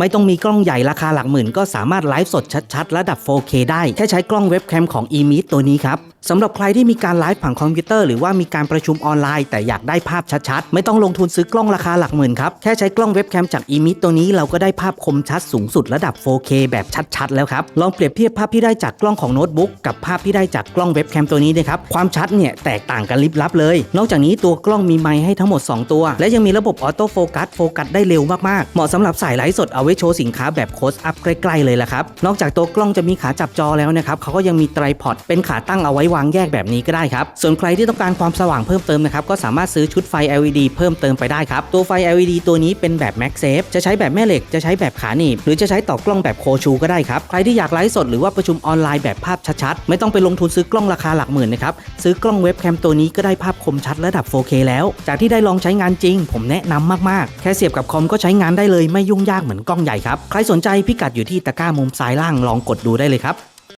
ไม่ต้องมีกล้องใหญ่ราคาหลักหมื่นก็สามารถไลฟ์สดชัดๆ ระดับ 4K ได้แค่ใช้กล้องเว็บแคมของ e m e e t ตัวนี้ครับสำหรับใครที่มีการไลฟ์ผ่านคอมพิวเตอร์หรือว่ามีการประชุมออนไลน์แต่อยากได้ภาพชัดๆ ไม่ต้องลงทุนซื้อกล้องราคาหลักหมื่นครับ แค่ใช้กล้องเว็บแคมจาก e m e e t ตัวนี้เราก็ได้ภาพคมชัดสูงสุดระดับ 4K แบบชัดๆ แล้วครับ ลองเปรียบเทียบภาพที่ได้จากกล้องของโน้ตบุ๊กกับภาพที่ได้จากกล้องเว็บแคมตัวนี้นะครับความชัดเนี่ยแตกต่างกันลิบลับเลย นอกจากนี้ตัวกล้องมีไมค์ให้ทั้งหมด 2 ตัว และยังมีระบบออโต้โฟกัสโฟกัสได้เร็วมากๆเหมาะสำหรับสายไลฟ์สดเอาไว้โชว์สินค้าแบบโคสอัพใกล้ๆเลยละครับ นอกจากตัวกล้องจะมีขาจับจอแล้วนะครับเขาก็ยังมีไตรพอดเป็นขาตั้งเอาไว้วางแยกแบบนี้ก็ได้ครับ ส่วนใครที่ต้องการความสว่างเพิ่มเติมนะครับก็สามารถซื้อชุดไฟ LED เพิ่มเติมไปได้ครับ ตัวไฟ LED ตัวนี้เป็นแบบ MagSafe จะใช้แบบแม่เหล็ก จะใช้แบบขาหนีบ หรือจะใช้ต่อกล้องแบบโคชูก็ได้ครับ ใครที่อยากไลฟ์สดหรือว่าประชุมออนไลน์แบบภาพชัดๆ ไม่ต้องไปลงทุนซื้อกล้องราคาหลักหมื่นนะครับ ซื้อกล้องเว็บแคมตัวนี้ก็ได้ภาพคมชัดระดับ 4K แล้ว จากที่ได้ลองใช้งานจริง ผมแนะนำมากๆ แค่เสียบกับคอมก็ใช้งานได้เลยไม่ยุ่งยากเหมือนกล้องใหญ่ครับ ใครสนใจพิกัดอยู่ที่ตะกร้ามุมซ้ายล่างลองกดดูได้เลยครับ